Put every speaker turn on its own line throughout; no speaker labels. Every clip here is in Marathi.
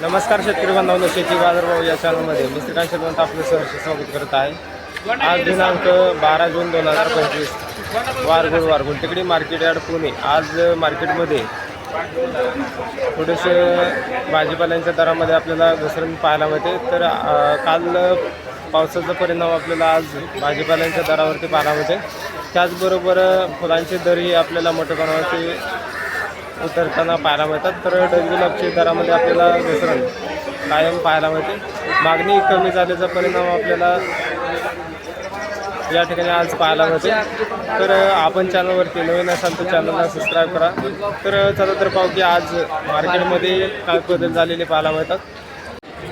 नमस्कार शेतकरी बांधवांनो शेती बाजारभाव या चॅनलमध्ये मी श्रीकांत शेतवंत आपलं सहर्ष स्वागत करत आहे. आज दिनांक बारा जून दोन हजार पंचवीस वार गुरुवार गुलटेकडी मार्केट यार्ड पुणे. आज मार्केटमध्ये थोडेसे भाजीपाल्यांच्या दरामध्ये आपल्याला घसरण पाहायला मिळते. तर काल पावसाचा परिणाम आपल्याला आज भाजीपाल्यांच्या दरावरती पाहायला मिळते. त्याचबरोबर फुलांचे दरही आपल्याला मोठ्या प्रमाणावरती उतरताना पाहायला मिळतात. तर डचगुलाबच्या दरामध्ये आपल्याला घसरण कायम पाहायला मिळते. मागणी कमी झाल्याचा परिणाम आपल्याला या ठिकाणी आज पाहायला मिळते. तर आपण चॅनलवरती नवीन असाल तर चॅनलला सबस्क्राईब करा. तर चला तर पाहू की आज मार्केटमध्ये काय बदल झालेले पाहायला मिळतात.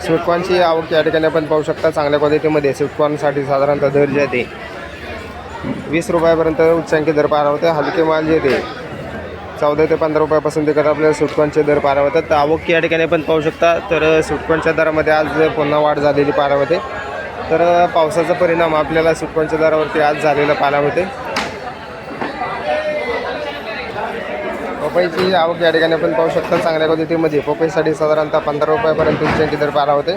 स्वीटकॉर्नची आवक या ठिकाणी आपण पाहू शकता. चांगल्या क्वालिटीमध्ये स्वीटकॉर्नसाठी साधारणतः दर जे आहे ते वीस रुपयापर्यंत उच्चांकी दर पाहायला होते हलके माल जे ते चौदा ते पंधरा रुपयापासून तिकडे आपल्याला सुटकॉनचे दर पारावतात. होतात तर आवक या ठिकाणी पण पाहू शकता. तर सुटकॉनच्या दरामध्ये आज पुन्हा वाढ झालेली पारावते. होते तर पावसाचा परिणाम आपल्याला सुटकॉनच्या दरावरती आज झालेला पाहायला होते पपईची आवक या ठिकाणी पण पाहू शकता. चांगल्या क्वालिटीमध्ये पपईसाठी साधारणतः पंधरा रुपयापर्यंत उच्चांकी दर पाहायला होते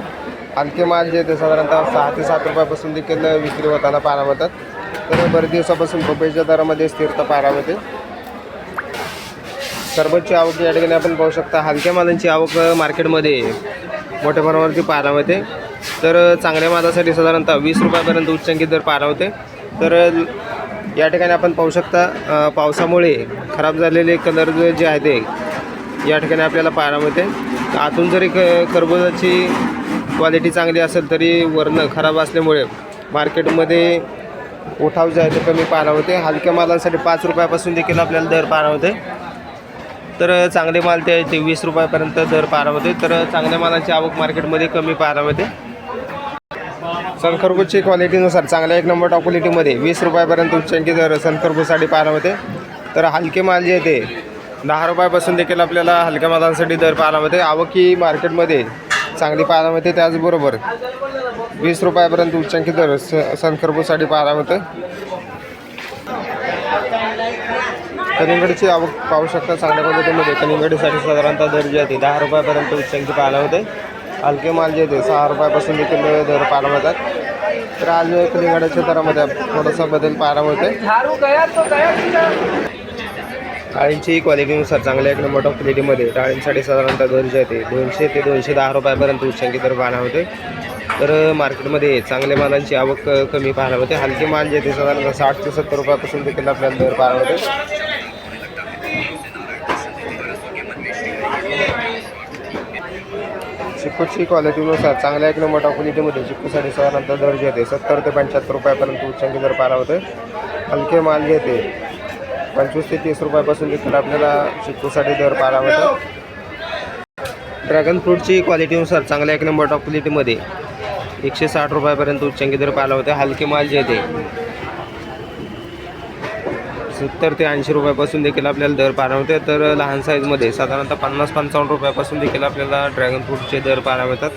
आणखी माल जे ते साधारणतः सहा ते सात रुपयापासून देखील विक्री होताना पाहायला होतात तर बरेच दिवसापासून पपईच्या दरामध्ये स्थिरता पाहायला होते सरबतची आवक या ठिकाणी आपण पाहू शकता. हलक्या मालांची आवक मार्केटमध्ये मोठ्या प्रमाणावरती पाहायला होते तर चांगल्या मालासाठी साधारणतः वीस रुपयापर्यंत उच्चांकित दर पाहायला होते तर या ठिकाणी आपण पाहू शकता पावसामुळे खराब झालेले कलर जे आहे ते या ठिकाणी आपल्याला पाहायला मिळते. आतून जरी क खरबुजाची क्वालिटी चांगली असेल तरी वरणं खराब असल्यामुळे मार्केटमध्ये उठाव जे आहे ते कमी पाहायला होते हलक्या मालांसाठी पाच रुपयापासून देखील आपल्याला दर पाहायला होते तर चांगले माल ते ते वीस रुपयापर्यंत दर पारामध्ये तर चांगल्या मालाची आवक मार्केटमध्ये कमी पाहायला होते सनखरबूजची क्वालिटीनुसार चांगल्या एक नंबर टॉप क्वालिटीमध्ये वीस रुपयापर्यंत उच्चांकी दर सनखरबूजसाठी पाहायला होते तर हलके माल जे ते दहा रुपयापासून देखील आपल्याला हलक्या मालांसाठी दर पाहायला मिळते. आवक ही मार्केटमध्ये चांगली पाहायला मिळते. त्याचबरोबर वीस रुपयापर्यंत उच्चांकी दर स सनखरबूजसाठी पाहायला मिळतं. कलिंगडची आवक पाहू शकता. चांगल्या पद्धतीमध्ये कलिंगडीसाठी साधारणतः दर जे आहे ते दहा रुपयापर्यंत उच्चांकी पाहायला होते. हलके माल जे होते सहा रुपयापासून देखील दर पाहायला मिळतात. तर आज कलिंगडाच्या दरामध्ये थोडासा बदल पाहायला मिळते डाळींची क्वालिटीनुसार चांगल्या एक नंबर ऑफ क्वालिटीमध्ये डाळींसाठी साधारणतः दर जे आहे ते दोनशे ते दोनशे दहा रुपयापर्यंत उच्चांकी दर पाहायला होते तर मार्केटमध्ये चांगल्या मालांची आवक कमी पाहायला होते हलके माल जे ते साधारणतः साठ ते सत्तर रुपयापासून देखील आपल्याला दर पाहायला होते चिक्कूची क्वालिटीनुसार चांगल्या एक नंबर टॉप क्वालिटीमध्ये चिक्कूसाठी साधारणतः दर जे सत्तर ते पंच्याहत्तर रुपयापर्यंत उच्चांकी दर पारा होते हलके माल घेते. पंचवीस ते तीस रुपयापासून देखील आपल्याला चिक्कूसाठी दर पारा होतो ड्रॅगन फ्रूटची क्वालिटीनुसार चांगल्या एक नंबर टॉप क्वालिटीमध्ये एकशे साठ रुपयापर्यंत उच्चांकी दर पाहायला होते हलके माल जे सत्तर ते ऐंशी रुपयापासून देखील आपल्याला दर पाहायला होते तर लहान साईजमध्ये साधारणतः पन्नास पंचावन्न रुपयापासून देखील आपल्याला ड्रॅगन फ्रूटचे दर पाहायला मिळतात.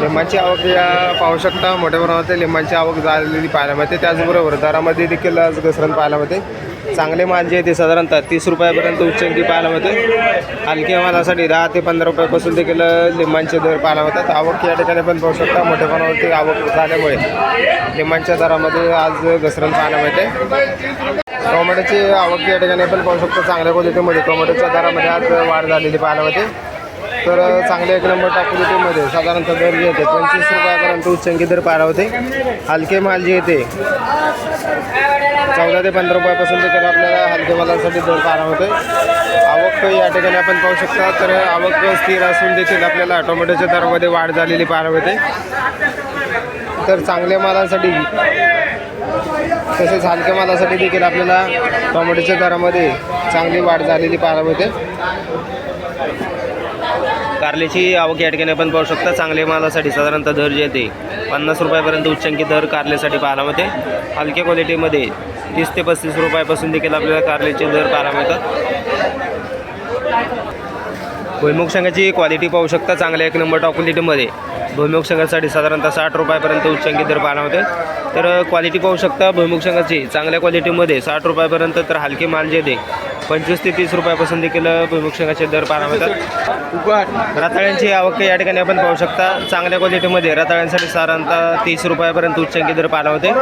लिंबाची आवक या पाहू शकता. मोठ्या प्रमाणात लिंबाची आवक झालेली पाहायला मिळते. त्याचबरोबर दरामध्ये देखील आज घसरण पाहायला मिळते. चांगले माल जे आहे ते साधारणतः तीस रुपयापर्यंत उच्चंकी पाहायला मिळते. हलक्या मालासाठी दहा ते पंधरा रुपयापासून देखील लिंबांचे दर पाहायला मिळतात. आवक या ठिकाणी पण पाहू शकता. मोठ्या प्रमाणावरती आवक झाल्यामुळे लिंबांच्या दरामध्ये आज घसरण पाहायला मिळते. टोमॅटोची आवक या ठिकाणी पण पाहू शकतो. चांगल्या क्वालिटीमध्ये टोमॅटोच्या दरामध्ये आज वाढ झालेली पाहायला मिळते. तर चांगले एक नंबर टॉप साधारणतः दर जे येते. पंचवीस रुपयापर्यंत उच्चंकी दर पाहायला होते. हलके माल जे येते चौदा ते पंधरा रुपयापासून ते तर आपल्याला हलके मालांसाठी दर पाहायला होते. आवक या ठिकाणी आपण पाहू शकता तर आवक स्थिर असून देखील आपल्याला टोमॅटोच्या दरामध्ये वाढ झालेली पाहायला होते तर चांगल्या मालांसाठी तसेच हलक्या मालासाठी देखील आपल्याला टोमॅटोच्या दरामध्ये चांगली वाढ झालेली पाहायला मिळते. कारल्याची आवक या ठिकाणी आपण पाहू शकता. चांगल्या मालासाठी साधारणतः दर जे आहे ते पन्नास रुपयापर्यंत उच्चांकी दर कारल्यासाठी पाहायला मिळते. हलक्या क्वालिटीमध्ये तीस ते पस्तीस रुपयापासून देखील आपल्याला कारल्याचे दर पाहायला मिळतात. भुईमुग शेंगाची क्वालिटी पाहू शकता. चांगल्या एक नंबर टॉप क्वालिटीमध्ये भुईमुग शेंगासाठी साधारणतः साठ रुपयापर्यंत उच्चांकी दर पाहायला मिळते. तर क्वालिटी पाहू शकता. भुईमुग शेंगाची चांगल्या क्वालिटीमध्ये साठ रुपयापर्यंत तर हलके माल जे ते पंचवीस ते तीस रुपयापासून देखील भुईमुग दर पाहायला मिळतात. रताळ्यांची आवक या ठिकाणी आपण पाहू शकता. चांगल्या क्वालिटीमध्ये रताळ्यांसाठी साधारणतः तीस रुपयापर्यंत उच्चांकी दर पाहायला होते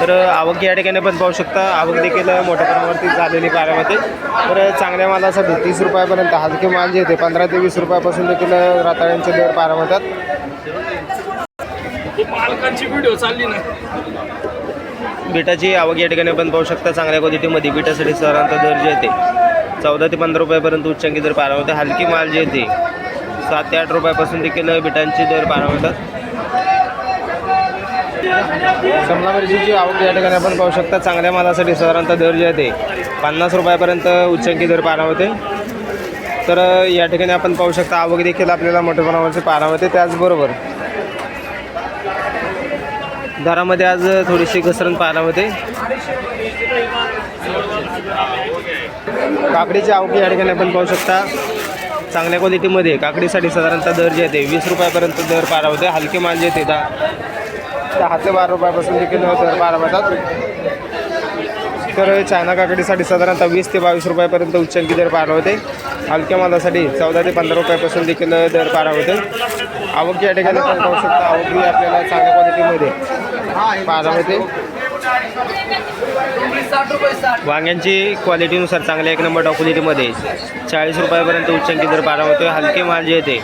तर आवक या ठिकाणी आपण पाहू शकता. आवक देखील मोठ्या प्रमाणावरती झालेली पाहायला मिळते. तर चांगल्या मालासाठी तीस रुपयापर्यंत हलके माल जे येते पंधरा ते वीस रुपयापासून देखील रताळ्यांचे दर पाहायला मिळतात. बिटाची आवक या ठिकाणी आपण पाहू शकता चांगल्या क्वालिटीमध्ये बिटासाठी साधारणतः दर जे येते. चौदा ते पंधरा रुपयापर्यंत उच्चांकी दर पाहायला होते हलकी माल जे येते सात ते आठ रुपयापासून देखील बिटांचे दर पाहायला मिळतात कमला मिरचीची आवक या ठिकाणी आपण पाहू शकता चांगल्या मालासाठी साधारणतः दर जे येते. पन्नास रुपयापर्यंत उच्चांकी दर पाहायला होते तर या ठिकाणी आपण पाहू शकता आवक देखील आपल्याला मोठ्या प्रमाणावरती पाहायला होते त्याचबरोबर दरामध्ये आज थोडीशी घसरण पाहायला होते काकडीची आवक या ठिकाणी आपण पाहू शकता. चांगल्या क्वालिटीमध्ये काकडीसाठी साधारणतः दर जे येते वीस रुपयापर्यंत दर पारा होते हलके माल जे येते दहा दहा ते बारा रुपयापासून देखील दर पारा होतात तर चायना काकडीसाठी साधारणतः वीस ते बावीस रुपयापर्यंत उच्चांकी दर पारा होते हलक्या मालासाठी चौदा ते पंधरा रुपयापासून देखील दर पारा होते आवक या ठिकाणी आपण पाहू शकता आवक ही आपल्याला चांगल्या क्वालिटीमध्ये पाहायला वांग्यांची क्वालिटीनुसार चांगल्या एक नंबर टॉप क्वालिटीमध्ये चाळीस रुपयापर्यंत उच्चांकी दर बारा होतो हलके माल जे येते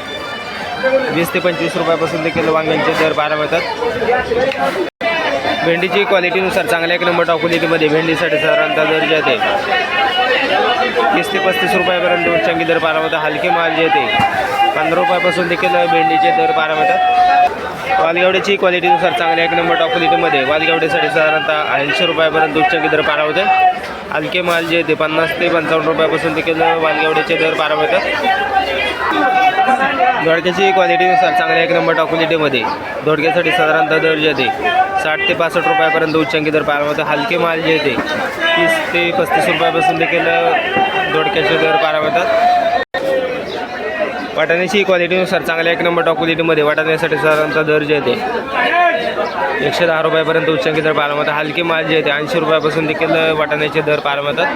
वीस ते पंचवीस रुपयापासून देखील वांग्यांचे दर बारा मिळतात. भेंडीची क्वालिटीनुसार चांगल्या एक नंबर टॉप क्वालिटीमध्ये भेंडीसाठी साधारणतः दर जे येते. तीस ते पस्तीस रुपयापर्यंत चंगी दर पारा होता हलके माल जे येते. पंधरा रुपयापासून देखील भेंडीचे दर पारा होतात. वालगावड्याची क्वालिटीनुसार चांगल्या एक नंबर टॉप क्वालिटीमध्ये वालगावड्यासाठी साधारणतः ऐंशी रुपयापर्यंत चंगी दर पारा होते. हलके माल जे येते पन्नास ते पंचावन्न रुपयापासून देखील वालगावड्याचे दर पारा होतात. दोडक्याची क्वालिटीनुसार चांगल्या एक नंबर टॉप क्वालिटीमध्ये दोडक्यासाठी साधारणतः दर जे येते साठ ते पासष्ट रुपयापर्यंत उच्चांकी दर पाहायला होते हलके माल जे येते तीस ते पस्तीस रुपयापासून देखील दोडक्याचे दर पाहायला मिळतात. वाटाण्याची क्वालिटीनुसार चांगल्या एक नंबर टॉप क्वालिटीमध्ये वाटाण्यासाठी साधारणतः दर जे येते एकशे दहा रुपयापर्यंत उच्चांकी दर पाहायला मिळतात. हलके माल जे येते ऐंशी रुपयापासून देखील वाटाण्याचे दर पाहायला मिळतात.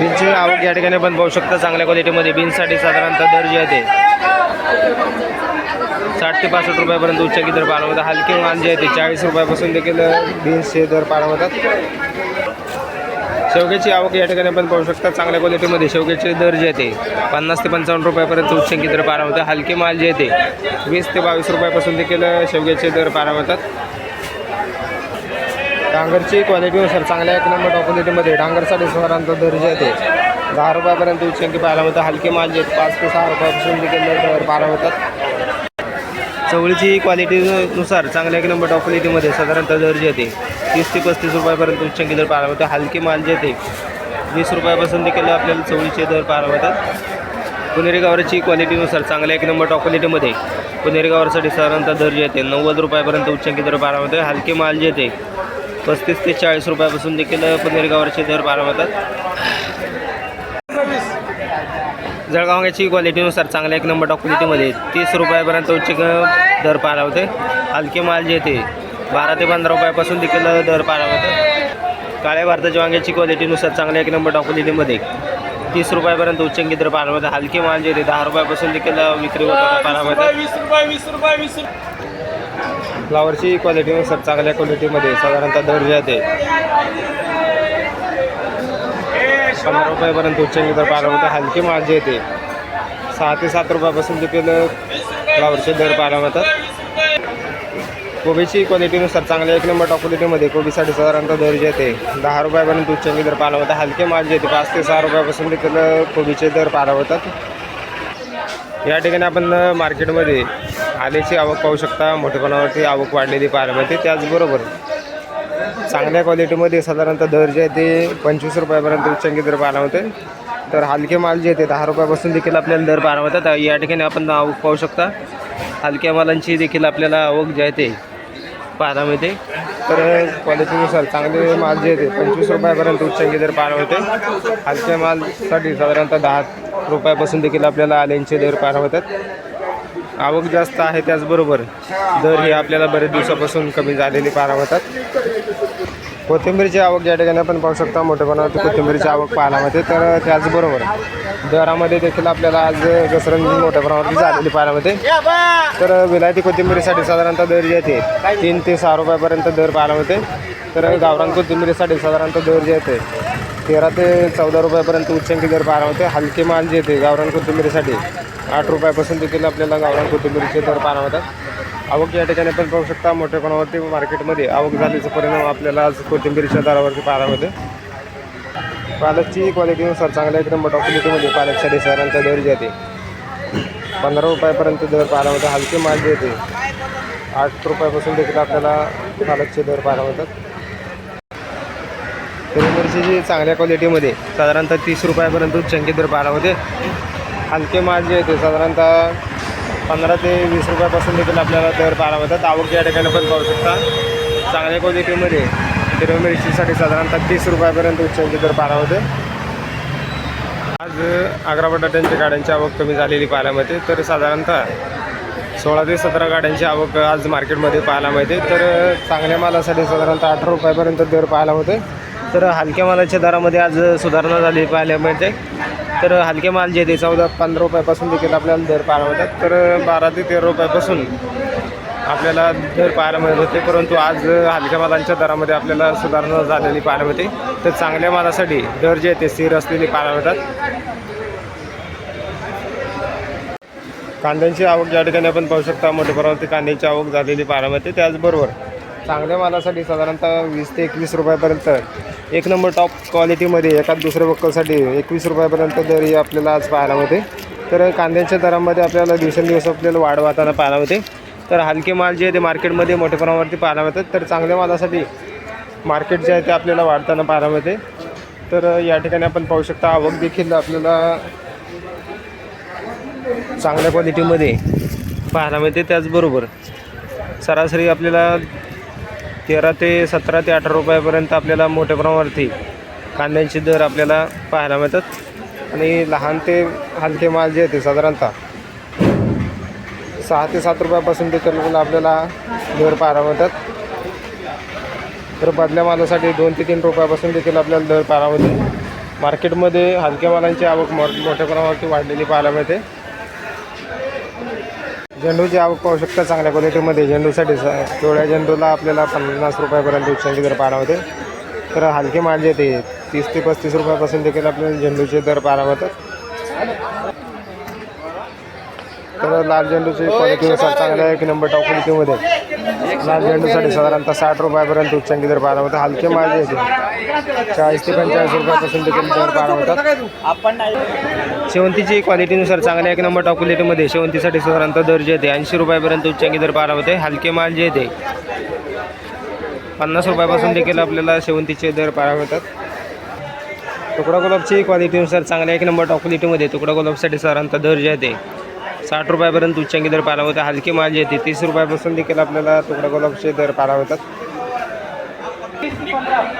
बीनची आवक या ठिकाणी पण पाहू शकता चांगल्या क्वालिटीमध्ये बीनसाठी साधारणतः दर जे येते साठ ते पासष्ट रुपयापर्यंत उच्चांकी दर पाळवतात हलके माल जे येते चाळीस रुपयापासून देखील बीन्सचे दर पाळवतात शेवग्याची आवक या ठिकाणी पण पाहू शकता चांगल्या क्वालिटीमध्ये शेवग्याचे दर जे येते पन्नास ते पंचावन्न रुपयापर्यंत उच्चांकी दर पाहायला हलके माल जे येते वीस ते बावीस रुपयापासून देखील शेवग्याचे दर पाहायला डांगरची क्वालिटीनुसार चांगल्या एक नंबर टॉप क्वालिटीमध्ये डांगरसाठी साधारणतः दर्जा येते. दहा रुपयापर्यंत उच्चांकी पाहायला मिळतात हलके माल जे आहेत, पाच ते सहा रुपयापासून देखील दर पाहायला होतात चवळीची क्वालिटीनुसार चांगल्या एक नंबर टॉप क्वालिटीमध्ये साधारणतः दर्जा येते. तीस ते पस्तीस रुपयापर्यंत उच्चंकी दर पाहायला मिळतात हलके माल जे येते वीस रुपयापासून देखील आपल्याला चवळीचे दर पाहायला मिळतात. पुणेरी गावराची क्वालिटीनुसार चांगल्या एक नंबर टॉप क्वालिटीमध्ये पुणेरी गावरसाठी साधारणतः दर्जा येते. नव्वद रुपयापर्यंत उच्चांकी दर पाहायला मिळते. हलके माल जे येते पस्तीस ते चाळीस रुपयापासून देखील पुणेरी दर पाहायला मिळतात क्वालिटीनुसार चांगल्या एक नंबर टॉप क्वालिटीमध्ये तीस रुपयापर्यंत उच्च दर पारावते. होते हलके माल जे येते बारा ते पंधरा रुपयापासून देखील दर पारावतात होते काळ्या भारताच्या वांग्याची क्वालिटीनुसार चांगल्या एक नंबर टॉप क्वालिटीमध्ये तीस रुपयापर्यंत उच्चांकी दर पाहायला होते हलके माल जे ते दहा रुपयापासून देखील विक्री होताना पाहायला मिळतात
वीस रुपये वीस रुपये वीस रुपये
फ्लावरची क्वालिटीनुसार चांगल्या क्वालिटीमध्ये साधारणतः दर्जा येते पंधरा रुपयापर्यंत उच्चांकी तर पाहायला होतं हलकी मार्जी येते सहा ते सात रुपयापासून देखील फ्लावरचे दर पाहायला मिळतात. कोबीची क्वालिटीनुसार चांगल्या एक नंबर टॉप क्वालिटीमध्ये कोबीसाठी साधारणतः दर्जा येते दहा रुपयापर्यंत उच्चांकी दर पाहायला होतं हलके माल येते पाच ते सहा रुपयापासून देखील कोबीचे दर पाहायला होतात या ठिकाणी आपण मार्केटमध्ये आल्याची आवक पाहू शकता. मोठेपणावरती आवक वाढलेली पाहायला मिळते. त्याचबरोबर चांगल्या क्वालिटीमध्ये साधारणतः दर जे आहे ते पंचवीस रुपयापर्यंत उच्चांकी दर पाहायला होते तर हलके माल जे आहे दहा रुपयापासून देखील आपल्याला दर पाहायला होतात या ठिकाणी आपण आवक पाहू शकता. हलक्या मालांची देखील आपल्याला आवक जे आहे ते पाहायला मिळते. तर क्वालिटीनुसार चांगले माल जे आहे पंचवीस रुपयापर्यंत उच्चांकी दर पाहायला होते हलक्या मालसाठी साधारणतः दहा रुपयापासून देखील आपल्याला आल्यांचे दर पाहायला होतात आवक जास्त आहे त्याचबरोबर दर हे आपल्याला बरेच दिवसापासून कमी झालेले पाहायला होतात कोथिंबीरची आवक या ठिकाणी आपण पाहू शकता. मोठेपणावरती कोथिंबीरची आवक पाहायला मिळते. तर त्याचबरोबर दरामध्ये देखील आपल्याला आज घसरण मोठ्या प्रमाणावरती झालेली पाहायला मिळते. तर विलायती कोथिंबीरीसाठी साधारणतः दर जे येते तीन ते सहा रुपयापर्यंत दर पाहायला मिळते. तर गावरान कोथिंबीरीसाठी साधारणतः दर जे येते तेरा ते चौदा रुपयापर्यंत उच्चांकी दर पाहायला होते हलके माल जे येते गावरान कोथिंबीरीसाठी आठ रुपयापासून देखील आपल्याला गावरान कोथिंबीरीचे दर पाहायला होतात. आवक या ठिकाणी पण पाहू शकता मोठ्या प्रमाणावरती मार्केटमध्ये आवक झाल्याचा परिणाम आपल्याला आज कोथिंबीरीच्या दरावरती पाहायला होते पालकची क्वालिटीनुसार चांगल्या एकदम मोठ्या क्वालिटीमध्ये पालकसाठी साधारणतः दर जे येते पंधरा रुपयापर्यंत दर पाहायला मिळतात हलके माल जे येते आठ रुपयापासून देखील आपल्याला पालकचे दर पाहायला होतात हिरवी मिरचीची चांगल्या क्वालिटीमध्ये साधारणतः तीस रुपयापर्यंत उच्चांकी दर पाहायला होते. हलके माल जे येते साधारणतः पंधरा ते वीस रुपयापासून देखील आपल्याला दर पाहायला होतात आवक या ठिकाणी पण पाहू शकता. चांगल्या क्वालिटीमध्ये हिरव्या मिरचीसाठी साधारणतः तीस रुपयापर्यंत उच्चांकी दर पाहायला होते. आज अकरा बटाट्यांच्या गाड्यांची आवक कमी झालेली पाहायला मिळते. तर साधारणतः सोळा ते सतरा गाड्यांची आवक आज मार्केटमध्ये पाहायला मिळते. तर चांगल्या मालासाठी साधारणतः अठरा रुपयापर्यंत दर पाहायला होते. तर हलक्या मालाच्या दरामध्ये आज सुधारणा झाली पाहायला मिळते. तर हलके माल जे ते चौदा पंधरा रुपयापासून देखील आपल्याला दर पाहायला मिळतात. तर बारा ते तेरा रुपयापासून आपल्याला दर पाहायला मिळत होते. परंतु आज हलक्या मालांच्या दरामध्ये आपल्याला सुधारणा झालेली पाहायला मिळते. तर चांगल्या मालासाठी दर जे ते स्थिर असलेली पाहायला मिळतात. कांद्यांची आवक या ठिकाणी आपण पाहू शकता मोठ्या प्रमाणात कांद्याची आवक झालेली पाहायला मिळते. त्याचबरोबर चांगल्या मालासाठी साधारणतः वीस ते एकवीस रुपयापर्यंत. एक नंबर टॉप क्वालिटीमध्ये एखाद दुसऱ्या बक्कलसाठी एकवीस रुपयापर्यंत दरी आपल्याला आज पाहायला मिळते. तर कांद्यांच्या दरामध्ये आपल्याला दिवसेंदिवस आपल्याला वाढ वाहताना पाहायला मिळते. तर हलके माल जे आहे ते मार्केटमध्ये मोठ्या प्रमाणावरती पाहायला मिळतात. तर चांगल्या मालासाठी मार्केट जे आहे ते आपल्याला वाढताना पाहायला मिळते. तर या ठिकाणी आपण पाहू शकता आवक देखील आपल्याला चांगल्या क्वालिटीमध्ये पाहायला मिळते. त्याचबरोबर सरासरी आपल्याला तेरा ते सतरा ते अठरा रुपयापर्यंत आपल्याला मोठ्या प्रमाणावरती कांद्यांचे दर आपल्याला पाहायला मिळतात. आणि लहान ते हलके माल जे ते साधारणतः सहा ते सात रुपयापासून देखील आपल्याला दर पाहायला मिळतात. तर बदल्या मालासाठी दोन ते तीन रुपयापासून देखील आपल्याला दर पाहायला मिळते मार्केटमध्ये हलक्या मालांची आवक मोठ्या प्रमाणावरती वाढलेली पाहायला मिळते. झेंडूची आवक पाहू शकता चांगल्या क्वालिटीमध्ये झेंडूसाठी पिवळ्या झेंडूला आपल्याला पन्नास रुपयापर्यंत उच्चांकी दर पाहायला होते तर हलके माल जे ते तीस ते पस्तीस रुपयापासून देखील आपल्याला झेंडूचे दर पाहायला मिळतात तर लाल झेंडूची क्वालिटीनुसार चांगल्या एक नंबर टॉप क्वालिटीमध्ये लाल झेंडूसाठी साधारणतः साठ रुपयापर्यंत उच्चांकी दर पाहायला होता हलके माल जे ते चाळीस ते पंचेचाळीस रुपयापासून देखील दर पाहायला होतात शेवंतीची क्वालिटीनुसार चांगल्या एक नंबर टॉप क्वालिटीमध्ये शेवंतीसाठी साधारणतः दर जे येते ऐंशी रुपयापर्यंत उच्चांकी दर पाहायला होते. हलके माल जे येते पन्नास रुपयापासून देखील आपल्याला शेवंतीचे दर पाहायला होतात. तुकडा गुलाबची क्वालिटीनुसार चांगल्या एक नंबर टॉप क्वालिटीमध्ये तुकडा गुलाबसाठी साधारणतः दर जे येते साठ रुपयापर्यंत उच्चांकी दर पारा होता हलके माल जे येते तीस रुपयापासून देखील आपल्याला तुकडा गुलाबचे दर पारा होतात.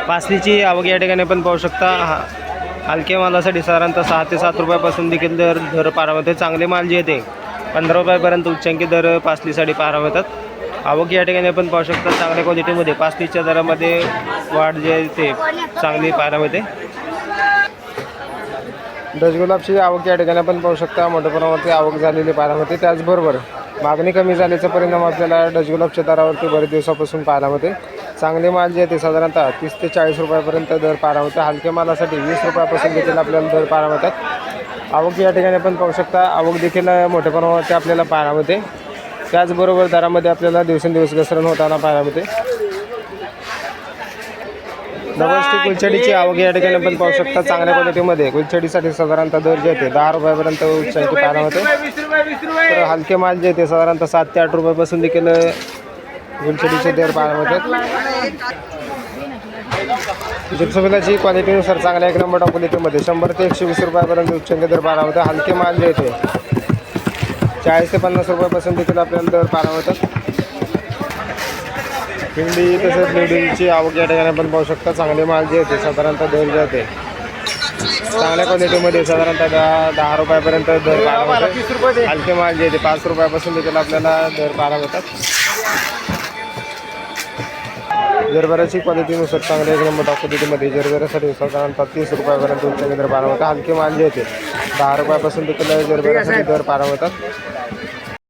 पासलीची आवक या ठिकाणी पण पाहू शकता. हां हलक्या मालासाठी साधारणतः सहा ते सात रुपयापासून देखील दर दर पारावतात मिळते चांगले माल जे येते पंधरा रुपयापर्यंत उच्चांकी दर पासलीसाठी पारावतात मिळतात आवक या ठिकाणी आपण पाहू शकता चांगल्या क्वालिटीमध्ये पासलीच्या दरामध्ये वाढ जे आहे ते चांगली पाहायला मिळते डचगुलाबची आवक या ठिकाणी आपण पाहू शकता मोठ्या प्रमाणावरती आवक झालेली पाहायला मिळते त्याचबरोबर मागणी कमी झाल्याचा परिणाम आपल्याला डजगुलाबच्या दरावरती बरेच दिवसापासून पाहायला मिळते चांगले माल जे आहे ते साधारणतः तीस ते चाळीस रुपयापर्यंत दर मिळते हलक्या मालासाठी वीस रुपयापासून देखील आपल्याला दर मिळतात आवक या ठिकाणी आपण पाहू शकता आवक देखील मोठ्या प्रमाणावरती आपल्याला पाहायला मिळते त्याचबरोबर दरामध्ये आपल्याला दिवसेंदिवस घसरण होताना पाहायला मिळते डबल स्टिक गुलछडीची आवक या ठिकाणी आपण पाहू शकता चांगल्या क्वालिटीमध्ये गुलछडीसाठी साधारणतः दर जे येते दहा रुपयापर्यंत उच्चांकी पाहायला
रुपये
तर हलके माल जे ते साधारणतः सात ते आठ रुपयापासून देखील गुलछडीचे दर पाहायला मिळतात. जिप्सोबिलाची क्वालिटीनुसार चांगल्या एक नंबर टॉप क्वालिटीमध्ये शंभर ते एकशे वीस रुपयापर्यंत उच्चांकी दर पाहायला मिळतात. हलके माल जे येते चाळीस ते पन्नास रुपयापासून देखील आपल्याला दर पाहायला होतात भिंडी तसेच लेडीची आवक या ठिकाणी आपण पाहू शकता. चांगले माल जे येते साधारणतः दर जे येते चांगल्या क्वालिटीमध्ये साधारणतः दहा दहा रुपयापर्यंत दर पाहायला होतात हलके माल जे येते पाच रुपयापासून देखील आपल्याला दर पाहायला होतात जरभराची क्वालिटीनुसार चांगल्या एक नंबर टॉप पद्धतीमध्ये जरभरासाठी साधारणतः तीस रुपयापर्यंत तुमच्या दर पारा होता हलके मांजे होते दहा रुपयापासून देखील जरभरासाठी दर पारा होतात